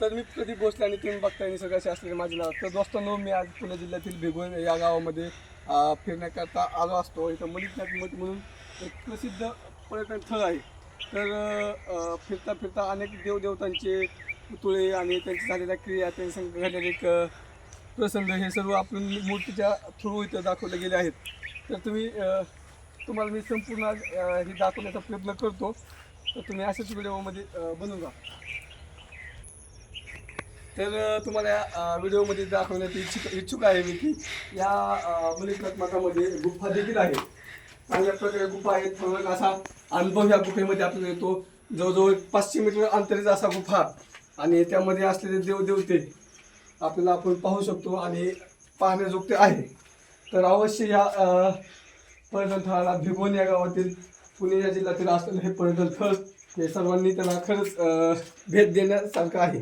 तर मी प्रदीप भोसले आणि तुम्ही बघताय निसर्गाशी असलेले माझे नाव तर दोस्तांनो मी आज पुणे जिल्ह्यातील भिगवण या गावामध्ये फिरण्याकरता आलो असतो. इथं मलिकनाथ मठ म्हणून एक प्रसिद्ध पर्यटन स्थळ आहे. तर फिरता फिरता अनेक देवदेवतांचे पुतळे आणि त्यांच्या झालेल्या क्रिया त्यांच्या संग घडलेले एक प्रसंग हे सर्व आपण मूर्तीच्या थ्रू इथं दाखवले गेले आहेत. तर तुम्ही तुम्हाला मी संपूर्ण आज, हे दाखवण्याचा प्रयत्न करतो. तर तुम्ही अशाच व्हिडिओमध्ये बनवून जा तर तुम्हाला या व्हिडिओमध्ये दाखवण्यात इच्छुक इच्छुक आहे मी की या मलिकनाथ मठामध्ये गुफा देखील आहे. चांगल्या प्रकारे गुफा आहेत थोडं असा अनुभव या गुफेमध्ये आपल्याला येतो. जवळजवळ पाचशे मीटर अंतरीचा असा गुफा आणि त्यामध्ये असलेले देवदेवते आपल्याला आपण पाहू शकतो आणि पाहण्याजोगते आहे. तर अवश्य या पर्यटन स्थळाला भिगोन या गावातील पुणे या जिल्ह्यातील असलेलं हे पर्यटन स्थळ हे सर्वांनी त्याला खरंच भेट देण्यासारखं आहे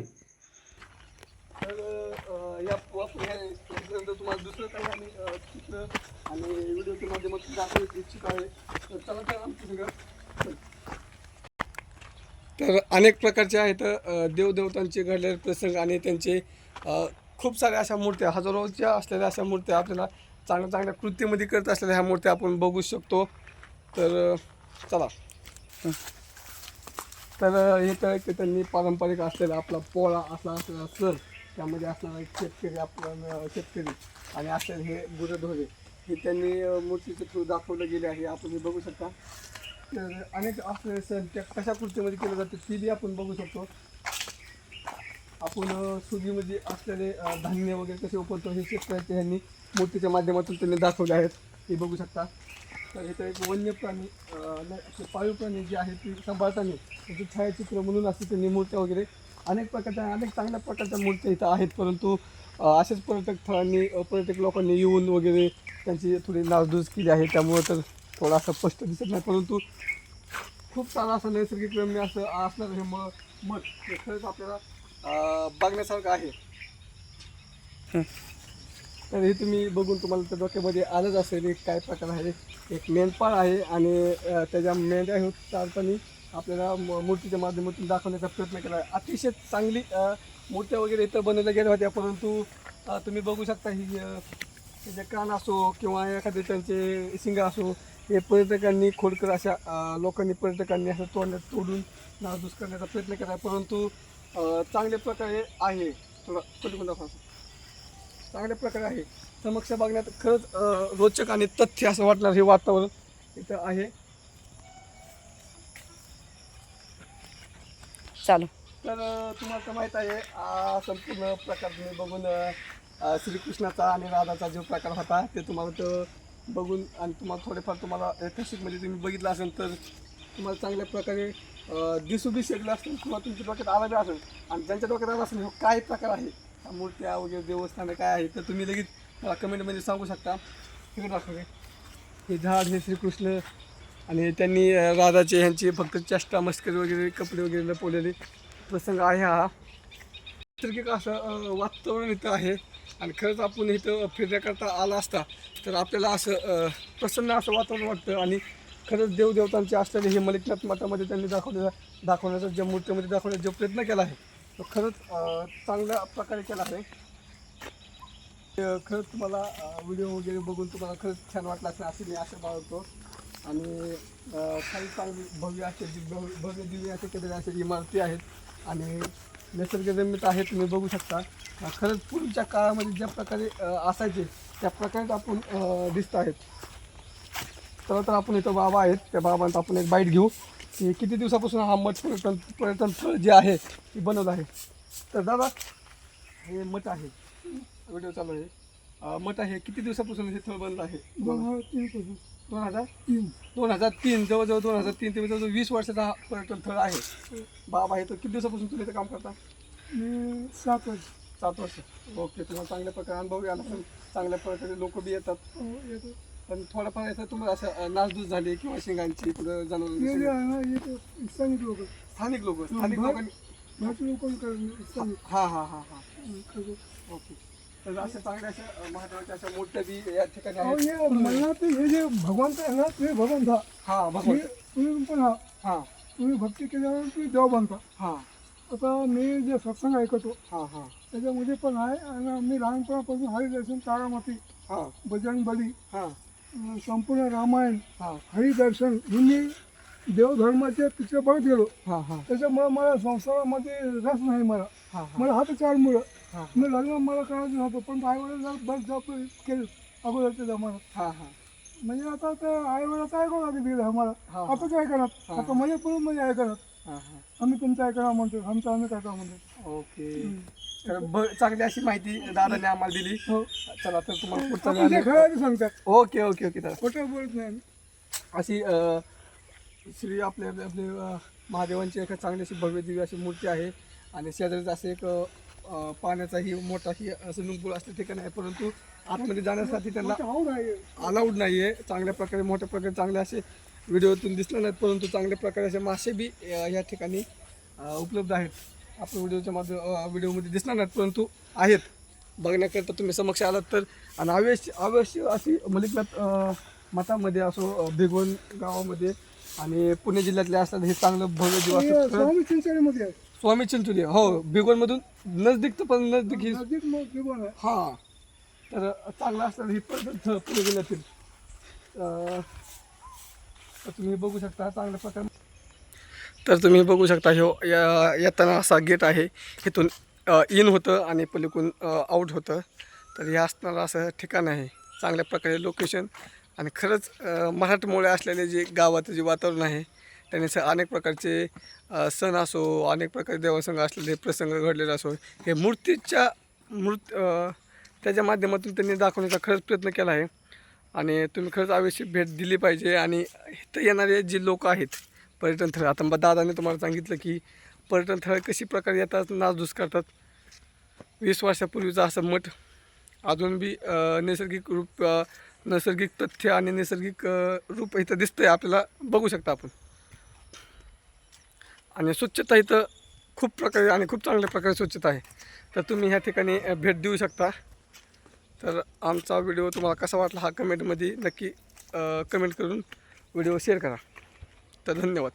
तर अ, या वापरून या तर तुम्हाला दुसरं काही आम्ही चित्र आणि व्हिडिओच्या माध्यमातून दाखवू इच्छित आहे. तर चला तर आमच्या सगळं. तर अनेक प्रकारचे आहेत देवदेवतांचे घडलेले प्रसंग आणि त्यांचे खूप साऱ्या अशा मूर्त्या हजारोच्या असलेल्या अशा मूर्त्या आपल्याला चांगल्या चांगल्या कृतीमध्ये करत असलेल्या ह्या मूर्त्या आपण बघू शकतो. तर चला. तर हे इथं एक त्यांनी पारंपरिक असलेला आपला पोळा असला असलेला सण. त्यामध्ये असणारा एक शेतकरी आपला शेतकरी आणि असलेले हे गुरढोरे हे त्यांनी मूर्तीच्या थ्रू दाखवलं गेले आहे. आपण हे बघू शकता. तर अनेक असलेले सण त्या कशा कृतीमध्ये केलं जातं ती बी आपण बघू शकतो. आपण सुगीमध्ये असलेले धान्य वगैरे कसे वापरतो हे शेतकऱ्याचे ह्यांनी मूर्तीच्या माध्यमातून त्यांनी दाखवले आहेत. हे बघू शकता. तर इथं एक वन्य प्राणी पाळीव प्राणी जे आहेत ती सांभाळताना त्याचे छायाचित्र म्हणून असते त्यांनी मूर्त्या वगैरे अनेक प्रकारच्या अनेक चांगल्या प्रकारच्या मूर्त्या इथं आहेत परंतु असेच पर्यटक स्थळांनी पर्यटक लोकांनी येऊन वगैरे त्यांची थोडी नासधूस केली आहे त्यामुळं तर थोडासा असं स्पष्ट दिसत नाही परंतु खूप छान असं नैसर्गिक रम्य असं असणार हे मग मग हे खरंच आपल्याला बघण्यासारखं आहे. तर हे तुम्ही बघून तुम्हाला त्या डोक्यामध्ये आलंच असेल एक काय प्रकार आहे एक मेंढपाळ आहे आणि त्याच्या मेंढ्या हे चारपणी आपल्याला म- मूर्तीच्या माध्यमातून दाखवण्याचा प्रयत्न केला. आहे अतिशय चांगली मूर्त्या वगैरे इथं बनवल्या गेल्या होत्या परंतु तुम्ही बघू शकता ही त्याचे कान असो किंवा एखादे त्यांचे शिंग असो हे पर्यटकांनी खोडकर अशा लोकांनी पर्यटकांनी असं तोडण्यात तोडून नासधूस करण्याचा प्रयत्न केला. आहे परंतु चांगल्या प्रकारे आहे. थोडा पटकन दाखवा. चांगल्या प्रकारे आहे. समक्ष बघण्यात खरंच रोचक आणि तथ्य असं वाटणार हे वातावरण इथं आहे. चालू. तर तुम्हाला माहीत आहे संपूर्ण प्रकार तुम्ही बघून श्रीकृष्णाचा आणि राधाचा जो प्रकार होता ते तुम्हाला तर बघून आणि तुम्हाला थोडेफार तुम्हाला ऐतिहासिकमध्ये तुम्ही बघितलं असेल तर तुम्हाला चांगल्या प्रकारे अं, दिसू बी शकलं असेल किंवा तुमच्या डोक्यात आला बी असेल. आणि ज्यांच्या डोक्यात आला असेल हो काय प्रकार आहे मूर्त्या वगैरे देवस्थानं काय आहे तर तुम्ही लगेच मला कमेंटमध्ये सांगू शकता. हे दाखवले हे झाड हे श्रीकृष्ण आणि त्यांनी राधाचे ह्यांचे फक्त चेष्टा मस्करी वगैरे कपडे वगैरे लपवलेले प्रसंग आहे हा. नैसर्गिक असं वातावरण इथं आहे आणि खरंच आपण इथं फिरण्याकरता आला असता तर आपल्याला असं प्रसन्न असं वातावरण वाटतं आणि खरंच देवदेवतांचे असलेले हे मलिकनाथ मठामध्ये त्यांनी दाखवलेला दाखवण्याचा ज्या मूर्तीमध्ये दाखवण्याचा जो प्रयत्न केला आहे तो खरंच चांगल्या प्रकारे केला आहे. खरंच तुम्हाला व्हिडिओ वगैरे बघून तुम्हाला खरंच छान वाटला असेल अशी मी आशा बाळगतो. आणि काही चांगली भव्य असे जी भव्य भव्य दिव्य असे केलेले असे इमारती आहेत आणि निसर्गरम्यता आहे तुम्ही बघू शकता. खरंच पूर्वीच्या काळामध्ये ज्या प्रकारे असायचे त्या प्रकारे आपण दिसत आहेत. तर तर आपण इथं बाबा आहेत. त्या बाबांचा आपण एक बाईट घेऊ. की किती दिवसापासून हा मठ पर्यटन पर्यटन स्थळ जे आहे ते बनवलं आहे? तर दादा हे मठ आहे. व्हिडिओ चालू आहे. मठ आहे. किती दिवसापासून हे स्थळ बनलं आहे? दोन हजार दोन हजार? तीन. दोन हजार तीन. जवळजवळ दोन हजार तीन ते जवळजवळ वीस वर्षाचा हा पर्यटन स्थळ आहे. बाबा आहे तर किती दिवसापासून तुम्ही इथं काम करता? मी सात वर्ष. सात वर्ष. ओके तुम्हाला चांगल्या प्रकारे अनुभव असेल चांगल्या प्रकारे लोक बी येतात. हो, येतो. पण थोडंफार याचं तुम्हाला असं नासधूस झाली किंवा शिंगांची कुठं हे जे आहे ना येतो स्थानिक लोक. स्थानिक लोक स्थानिक. लोकांनी भारतीय लोक स्थानिक. हां हां हां हां. ओके. तर अशा चांगल्या अशा महत्त्वाच्या अशा मूर्त्या बी या ठिकाणी अहो, आहेत. हे ते हे जे भगवंत आहे ना ते भगवंत हा हां हे भगवान तुम्ही पण हा. हां. तुम्ही भक्ती केल्यावर तुम्ही देव बनता हां. आता मी जे सत्संग ऐकतो हां हां. त्याच्यामध्ये पण आहे आणि मी लहानपणापासून हरिदर्शन तारामती हां. बजरंग बली हां. संपूर्ण रामायण हरिदर्शन हे मी देवधर्माचे पिक्चर बघत गेलो हां हां. त्याच्यामुळे मला संसारामध्ये रस नाही मला. हां मला हात चार मुलं मी लग्न मला करायचं नव्हतं पण आईवडील जर बस जॉब केलं अगोदरच्या जमान्यात. म्हणजे आता ते आईवडिलाचं ऐकावं लागेल आम्हाला. आता काय हा. आता मध्ये पण म्हणजे हां आम्ही तुमचं ऐकणार म्हणतो आमचं आम्ही काय म्हणतो ओके. तर ब चांगली अशी माहिती दादाने आम्हाला दिली. हो. चला तर तुम्हाला पुढचा गाणं- खरं ते सांगतात. ओके ओके ओके तर खोटं बोलत नाही आम्ही. अशी अ, श्री आपले आपले आपले अ, महादेवांची एक चांगली अशी भव्य दिव्य अशी मूर्ती आहे. आणि शेजारीच असं एक अ, पाण्याचाही मोठा ही स्विमिंग पूल ठिकाण आहे. परंतु आतमध्ये जाण्यासाठी त्यांना आवड आहे. अलाउड नाही आहे चांगल्या प्रकारे मोठ्या प्रकारे चांगले असे व्हिडिओतून दिसले नाहीत परंतु चांगल्या प्रकारे असे मासे बी या ठिकाणी उपलब्ध आहेत. आपल्या व्हिडिओच्या माध्यम व्हिडिओमध्ये दिसणार नाहीत परंतु आहेत. बघण्याकरता तुम्ही समक्ष आलात तर आणि अवश्य अवश्य अशी मलिकनाथ अ, मठामध्ये असो भिगवण गावामध्ये आणि पुणे जिल्ह्यातले असतात हे चांगलं भव्य स्वामी चिंचणीमध्ये आहे स्वामी चिंचोली हो भिगवणमधून नजदीक तर पण नजदीक ही आहे. हां. तर चांगलं असतं ही पद्धत पुणे जिल्ह्यातील. तर तुम्ही बघू शकता चांगल्या प्रकारे. तर तुम्ही बघू शकता ह्यो या येताना असा गेट आहे. इथून इन होतं आणि पलीकडून आऊट होतं. तर हे असणारं असं ठिकाण आहे. चांगल्या प्रकारे लोकेशन आणि खरंच मराठमोळे असलेले जे गावाचं जे वातावरण आहे त्याने स अनेक प्रकारचे सण असो अनेक प्रकारे देवसंग असलेले प्रसंग घडलेले असो हे मूर्तीच्या मूर्त त्याच्या माध्यमातून त्यांनी दाखवण्याचा खरंच प्रयत्न केला आहे. आणि तुम्ही खरंच अवश्य भेट दिली पाहिजे आणि इथं येणारे जे लोक आहेत पर्यटन स्थळ आता मग दादाने तुम्हाला सांगितलं की पर्यटन स्थळ कशी प्रकारे येतात नासधूस करतात. वीस वर्षापूर्वीचा असं मठ अजून बी नैसर्गिक रूप नैसर्गिक तथ्य आणि नैसर्गिक रूप इथं दिसतंय आपल्याला बघू शकता आपण. आणि स्वच्छता इथं खूप प्रकारे आणि खूप चांगल्या प्रकारे स्वच्छता आहे. तर तुम्ही ह्या ठिकाणी भेट देऊ शकता. तर आमचा व्हिडिओ तुम्हाला कसा वाटला हा कमेंटमध्ये नक्की कमेंट करून व्हिडिओ शेअर करा. तर धन्यवाद.